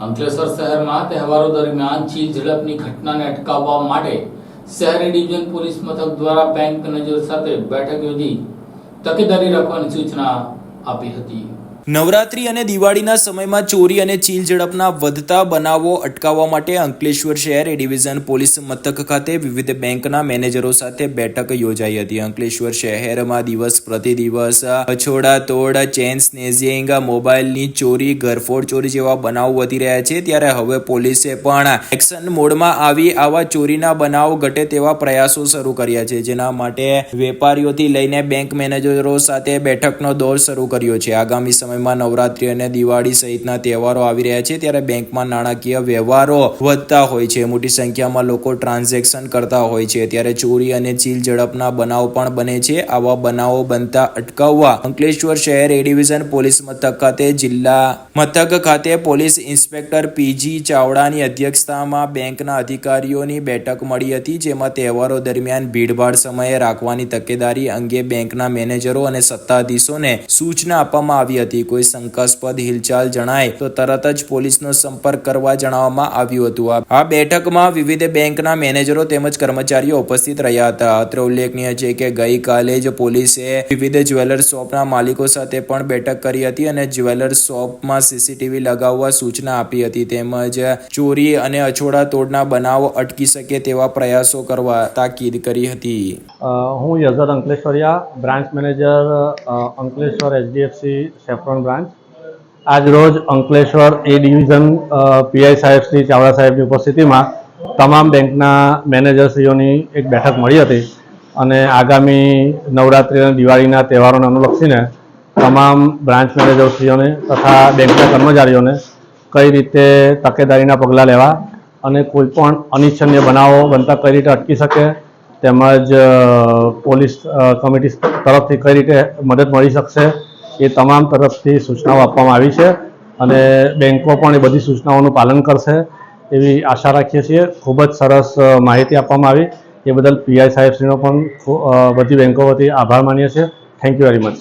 અંકલેશ્વર શહેરમાં તહેવારો દરમિયાન ચીલ ઝડપની ઘટનાને અટકાવવા માટે શહેરી ડિવિઝન પોલીસ મથક દ્વારા બેંક મેનેજર સાથે બેઠક યોજી તકેદારી રાખવાની સૂચના આપી હતી. નવરાત્રી અને દિવાળીના સમયમાં ચોરી અને ચીલ ઝડપના વધતા બનાવો અટકાવવા માટે અંકલેશ્વર શહેર એ ડિવિઝન પોલીસ મથક ખાતે વિવિધ બેંકના મેનેજરો સાથે બેઠક યોજાઈ હતી. અંકલેશ્વર શહેરમાં દિવસ પ્રતિ દિવસ તોડ, ચેન સ્નેઝિંગ મોબાઈલની ચોરી, ઘરફોડ ચોરી જેવા બનાવો વધી રહ્યા છે. ત્યારે હવે પોલીસે પણ એક્શન મોડમાં આવી આવા ચોરીના બનાવ ઘટે તેવા પ્રયાસો શરૂ કર્યા છે. જેના માટે વેપારીઓથી લઈને બેંક મેનેજરો સાથે બેઠકનો દોર શરૂ કર્યો છે. આગામી સમયમાં નવરાત્રી અને દિવાળી સહિતના તહેવારો આવી રહ્યા છે. ત્યારે બેંકમાં નાણાકીય વ્યવહારો વધતા હોય છે. મોટી સંખ્યામાં લોકો ટ્રાન્ઝેક્શન કરતા હોય છે. ત્યારે ચોરી અને ચીલ ઝડપના બનાવ પણ બને છે. આવા બનાવો બનતા અટકાવવા અંકલેશ્વર શહેર એ ડિવિઝન પોલીસ મથક ખાતે જિલ્લા મથક ખાતે પોલીસ ઇન્સ્પેક્ટર પીજી ચાવડાની અધ્યક્ષતામાં બેંકના અધિકારીઓની બેઠક મળી હતી, જેમાં તહેવારો દરમિયાન ભીડભાડ સમયે રાખવાની તકેદારી અંગે બેંકના મેનેજરો અને સત્તાધીશોને સૂચના આપવામાં આવી હતી. કોઈ શંકાસ્પદ હિલચાલ જણાય તો તરત જ પોલીસનો સંપર્ક કરવા જણાવવામાં આવ્યું હતું. આ- બેઠકમાં વિવિધ બેંકના મેનેજરો તેમજ કર્મચારીઓ ઉપસ્થિત રહ્યા હતા. અત્રે ઉલ્લેખનીય છે કે ગઈકાલે જ પોલીસે વિવિધ જ્વેલર્સ શોપના માલિકો સાથે પણ બેઠક કરી હતી અને જ્વેલર શોપમાં સીસીટીવી લગાવવા સૂચના આપી હતી. તેમજ ચોરી અને અછોડા તોડના બનાવો અટકી શકે તેવા પ્રયાસો કરવા તાકીદ કરી હતી. હું Yazar Ankleshwariya, branch manager Ankleshwar HDFC saffron branch. આજ રોજ અંકલેશ્વર એ ડિવિઝન પીઆઈ સાહેબ શ્રી ચાવડા સાહેબની ઉપસ્થિતિમાં તમામ બેંકના મેનેજરશ્રીઓની એક બેઠક મળી હતી અને આગામી નવરાત્રિ અને દિવાળીના તહેવારોને અનુલક્ષીને તમામ બ્રાન્ચ મેનેજરશ્રીઓને તથા બેંકના કર્મચારીઓને કઈ રીતે તકેદારીના પગલાં લેવા અને કોઈ પણ અનિચ્છનીય બનાવો બનતા કઈ રીતે અટકી શકે તેમજ પોલીસ કમિટી તરફથી કઈ રીતે મદદ મળી શકશે એ તમામ તરફથી સૂચનાઓ આપવામાં આવી છે અને બેંકો પણ એ બધી સૂચનાઓનું પાલન કરશે એવી આશા રાખીએ છીએ. ખૂબ જ સરસ માહિતી આપવામાં આવી. એ બદલ પીઆઈ સાહેબશ્રીનો પણ બધી બેંકો વતી આભાર માનીએ છીએ. Thank you very much.